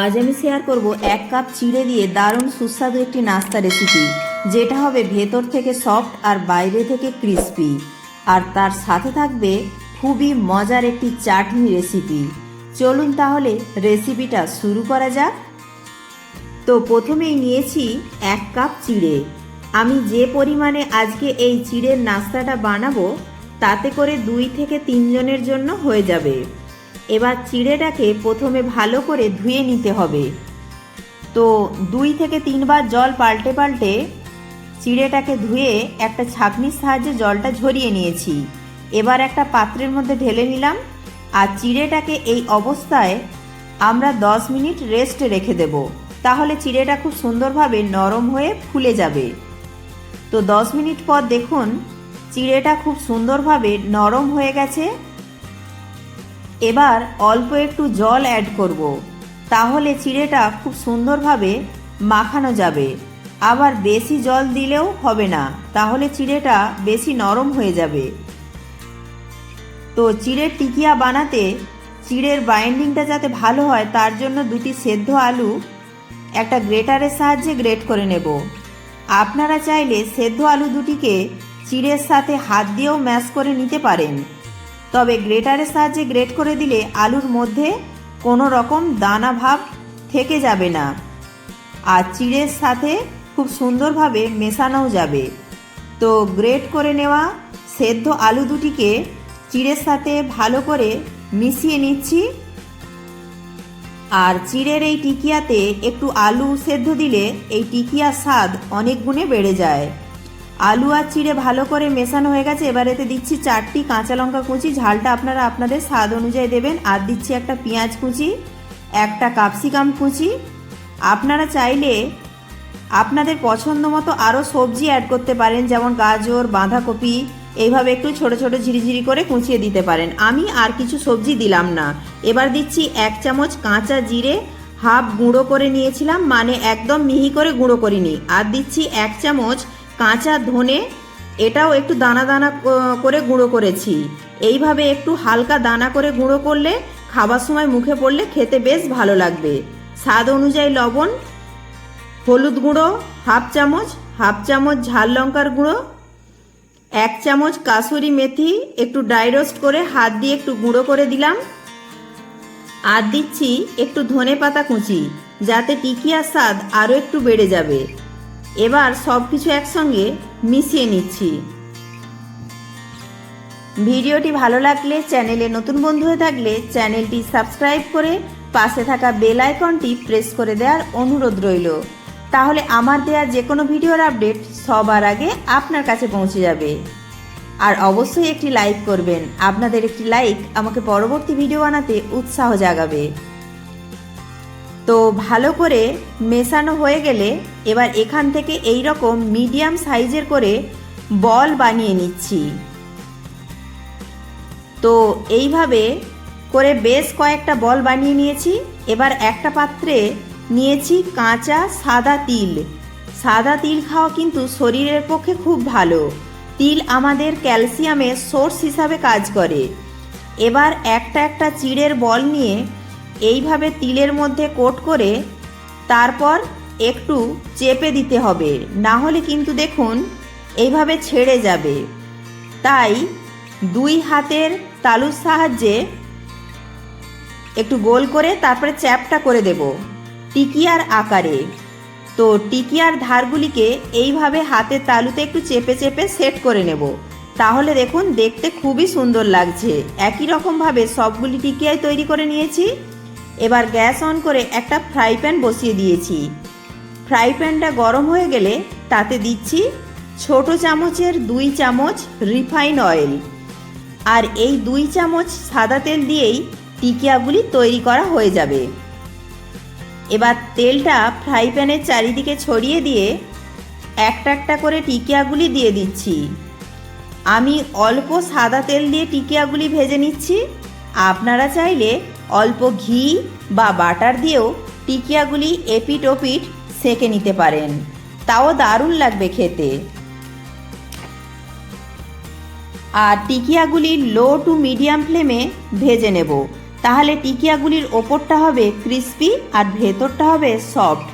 আজ আমি শেয়ার করব এক কাপ চিড়ে দিয়ে দারুণ সুস্বাদু একটি নাস্তা রেসিপি যেটা হবে ভেতর থেকে সফট আর বাইরে থেকে ক্রিস্পি আর তার সাথে থাকবে খুবই মজার একটি চাটনি রেসিপি চলুন তাহলে রেসিপিটা শুরু করা যাক। তো প্রথমেই নিয়েছি এক কাপ চিড়ে। আমি যে পরিমাণে আজকে এই চিড়ের নাস্তাটা বানাবো, তাতে করে দুই থেকে তিনজনের জন্য হয়ে যাবে। এবার চিড়েটাকে প্রথমে ভালো করে ধুয়ে নিতে হবে। তো দুই থেকে তিনবার জল পাল্টে পাল্টে চিড়েটাকে ধুয়ে একটা ছাঁকনির সাহায্যে জলটা ঝরিয়ে নিয়েছি। এবার একটা পাত্রের মধ্যে ঢেলে নিলাম আর চিড়েটাকে এই অবস্থায় আমরা দশ মিনিট রেস্টে রেখে দেব। তাহলে চিড়েটা খুব সুন্দরভাবে নরম হয়ে ফুলে যাবে। তো দশ মিনিট পর দেখুন, চিড়েটা খুব সুন্দরভাবে নরম হয়ে গেছে। এবার অল্প একটু জল অ্যাড করব। তাহলে চিড়েটা খুব সুন্দরভাবে মাখানো যাবে। আবার বেশি জল দিলেও হবে না, তাহলে চিড়েটা বেশি নরম হয়ে যাবে। তো চিড়ের টিকিয়া বানাতে চিড়ের বাইন্ডিংটা যাতে ভালো হয়, তার জন্য দুটি সেদ্ধ আলু, একটা গ্রেটারের সাহায্যে গ্রেট করে নেব। আপনারা চাইলে সেদ্ধ আলু দুটিকে চিড়ের সাথে হাত দিয়েও ম্যাশ করে নিতে পারেন। তবে গ্রেটারের সাহায্যে গ্রেট করে দিলে আলুর মধ্যে কোনো রকম দানা ভাব থেকে যাবে না। আর চিড়ের সাথে খুব সুন্দরভাবে মেশানোও যাবে। তো গ্রেট করে নেওয়া সেদ্ধ আলু দুটিকে চিড়ের সাথে ভালো করে মিশিয়ে নিচ্ছি। আর চিড়ের এই টিকিয়াতে একটু আলু সেদ্ধ দিলে এই টিকিয়ার স্বাদ অনেক গুণে বেড়ে যায়। আলু আর চিড়ে ভালো করে মেশানো হয়ে গেছে। এবার এতে দিচ্ছি চারটি কাঁচা লঙ্কা কুচি। ঝালটা আপনারা আপনাদের স্বাদ অনুযায়ী দেবেন। আর দিচ্ছি একটা পেঁয়াজ কুচি, একটা ক্যাপসিকাম কুচি। আপনারা চাইলে আপনাদের পছন্দ মতো আরও সবজি অ্যাড করতে পারেন, যেমন গাজর, বাঁধাকপি। এইভাবে একটু ছোট ছোট, ঝিরিঝিরি করে কুচিয়ে দিতে পারেন। আমি আর কিছু সবজি দিলাম না। এবার দিচ্ছি এক চামচ কাঁচা জিরে, হাফ গুঁড়ো করে নিয়েছিলাম মানে একদম মিহি করে গুঁড়ো করিনি। আর দিচ্ছি এক চামচ কাঁচা ধনে, এটাও একটু দানা দানা করে গুঁড়ো করেছি। এইভাবে একটু হালকা দানা করে গুঁড়ো করলে খাবার সময় মুখে পড়লে খেতে বেশ ভালো লাগবে। স্বাদ অনুযায়ী লবণ, হলুদ গুঁড়ো, হাফ চামচ হাফ চামচ ঝাল লঙ্কার গুঁড়ো, এক চামচ কাসুরি মেথি, একটু ড্রাই রোস্ট করে হাত দিয়ে একটু গুঁড়ো করে দিলাম। আর দিচ্ছি একটু ধনে পাতা কুচি, যাতে টিকিয়ার স্বাদ আরও একটু বেড়ে যাবে। এবার সব কিছু একসঙ্গে মিশিয়ে নিচ্ছি। ভিডিওটি ভালো লাগলে চ্যানেলে নতুন বন্ধু হয়ে থাকলে চ্যানেলটি সাবস্ক্রাইব করে পাশে থাকা বেল আইকনটি প্রেস করে দেওয়ার অনুরোধ রইল। তাহলে আমার দেওয়া যে কোনো ভিডিওর আপডেট সবার আগে আপনার কাছে পৌঁছে যাবে। আর অবশ্যই একটি লাইক করবেন। আপনাদের একটি লাইক আমাকে পরবর্তী ভিডিও বানাতে উৎসাহ জাগাবে। তো ভালো করে মেশানো হয়ে গেলে এবার এখান থেকে এই রকম মিডিয়াম সাইজের করে বল বানিয়ে নিচ্ছি। তো এইভাবে করে বেশ কয়েকটা বল বানিয়ে নিয়েছি। এবার একটা পাত্রে নিয়েছি কাঁচা সাদা তিল। সাদা তিল খাওয়া কিন্তু শরীরের পক্ষে খুব ভালো। তিল আমাদের ক্যালসিয়ামের সোর্স হিসাবে কাজ করে। এবার একটা একটা চিড়ের বল নিয়ে এইভাবে তিলের মধ্যে কোট করে তারপর একটু চেপে দিতে হবে। না হলে কিন্তু দেখুন এইভাবে ছেড়ে যাবে। তাই দুই হাতের তালুর সাহায্যে একটু গোল করে তারপরে চ্যাপটা করে দেব টিকিয়ার আকারে। তো টিকিয়ার ধারগুলিকে এইভাবে হাতের তালুতে একটু চেপে চেপে সেট করে নেব। তাহলে দেখুন দেখতে খুবই সুন্দর লাগছে। একই রকমভাবে সবগুলি টিকিয়াই তৈরি করে নিয়েছি। এবার গ্যাস অন করে একটা ফ্রাই প্যান বসিয়ে দিয়েছি। ফ্রাই প্যানটা গরম হয়ে গেলে তাতে দিচ্ছি ছোট চামচের দুই চামচ রিফাইন অয়েল। আর এই দুই চামচ সাদা তেল দিয়েই টিকিয়াগুলি তৈরি করা হয়ে যাবে। এবার তেলটা ফ্রাই প্যানের চারিদিকে ছড়িয়ে দিয়ে একটা একটা করে টিকিয়াগুলি দিয়ে দিচ্ছি। আমি অল্প সাদা তেল দিয়ে টিকিয়াগুলি ভেজে নিচ্ছি। আপনারা চাইলে অল্প ঘি বা বাটার দিয়েও টিকিয়াগুলি এপিট ওপিট সেঁকে নিতে পারেন। তাও দারুণ লাগবে খেতে। আর টিকিয়াগুলি লো টু মিডিয়াম ফ্লেমে ভেজে নেব। তাহলে টিকিয়াগুলির ওপরটা হবে ক্রিস্পি আর ভেতরটা হবে সফট।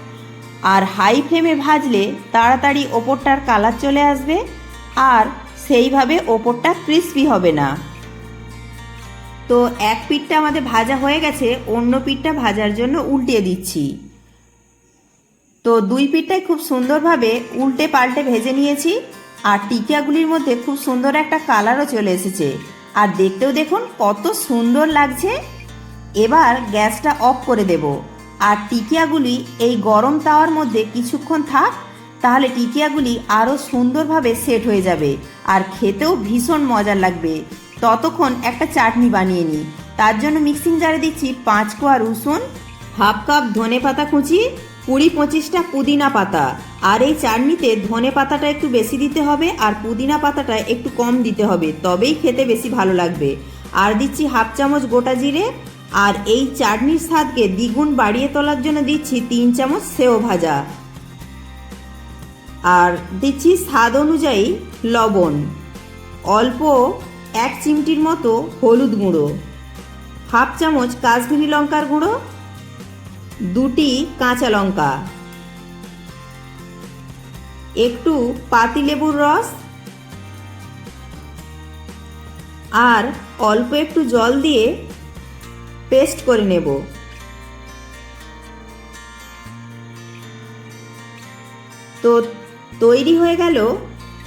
আর হাই ফ্লেমে ভাজলে তাড়াতাড়ি ওপরটার কালার চলে আসবে। আর সেইভাবে ওপরটা ক্রিস্পি হবে না। তো এক পিঠটা আমাদের ভাজা হয়ে গেছে, অন্য পিঠটা ভাজার জন্য উল্টিয়ে দিচ্ছি। তো দুই পিঠটাই খুব সুন্দরভাবে উল্টে পাল্টে ভেজে নিয়েছি, আর টিকিয়াগুলির মধ্যে খুব সুন্দর একটা কালারও চলে এসেছে। আর দেখতেও দেখুন কত সুন্দর লাগছে। এবার গ্যাসটা অফ করে দেব। আর টিকিয়াগুলি এই গরম তাওয়ার মধ্যে কিছুক্ষণ থাক, তাহলে টিকিয়াগুলি আরও সুন্দরভাবে সেট হয়ে যাবে, আর খেতেও ভীষণ মজার লাগবে। ততক্ষণ একটা চাটনি বানিয়ে নিই। তার জন্য মিক্সিং জারে দিচ্ছি পাঁচ কোয়া রসুন হাফ কাপ ধনে পাতা কুচি, কুড়ি পঁচিশটা পুদিনা পাতা। আর এই চাটনিতে ধনে পাতাটা একটু বেশি দিতে হবে আর পুদিনা পাতাটা একটু কম দিতে হবে, তবেই খেতে বেশি ভালো লাগবে। আর দিচ্ছি হাফ চামচ গোটা জিরে, আর এই চাটনির স্বাদকে দ্বিগুণ বাড়িয়ে তোলার জন্য দিচ্ছি তিন চামচ সেও ভাজা। আর দিচ্ছি স্বাদ অনুযায়ী লবণ। অল্প এক চিমটির মতো হলুদ গুঁড়ো, হাফ চামচ কাশ্মীরি লঙ্কার গুঁড়ো, দুটি কাঁচা লঙ্কা, একটু পাতিলেবুর রস আর অল্প একটু জল দিয়ে পেস্ট করে নেব। তো তৈরি হয়ে গেল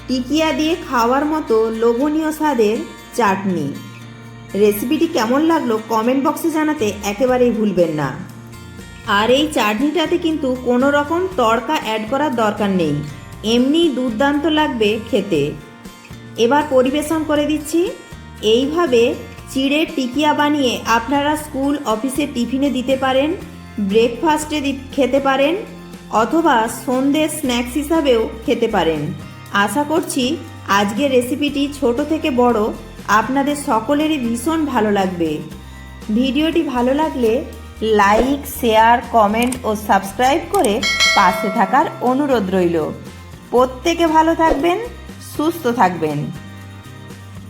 টিকিয়া দিয়ে খাওয়ার মতো লোভনীয় স্বাদের চাটনি। রেসিপিটি কেমন লাগল কমেন্ট বক্সে জানাতে একেবারেই ভুলবেন না। আর এই চাটনিটাতে কিন্তু কোনো রকম তড়কা অ্যাড করার দরকার নেই। এমনি দুর্দান্ত লাগবে খেতে। এবার পরিবেশন করে দিচ্ছি। এইভাবে চিড়ে টিকিয়া বানিয়ে আপনারা স্কুল অফিসে টিফিনে দিতে পারেন ব্রেকফাস্টে খেতে পারেন, অথবা সন্ধ্যে স্ন্যাক্স হিসাবেও খেতে পারেন। আশা করছি আজকের রেসিপিটি ছোট থেকে বড় আপনাদের সকলেরই ভীষণ ভালো লাগবে। ভিডিওটি ভালো লাগলে লাইক, শেয়ার, কমেন্ট ও সাবস্ক্রাইব করে পাশে থাকার অনুরোধ রইল। প্রত্যেকে ভালো থাকবেন, সুস্থ থাকবেন।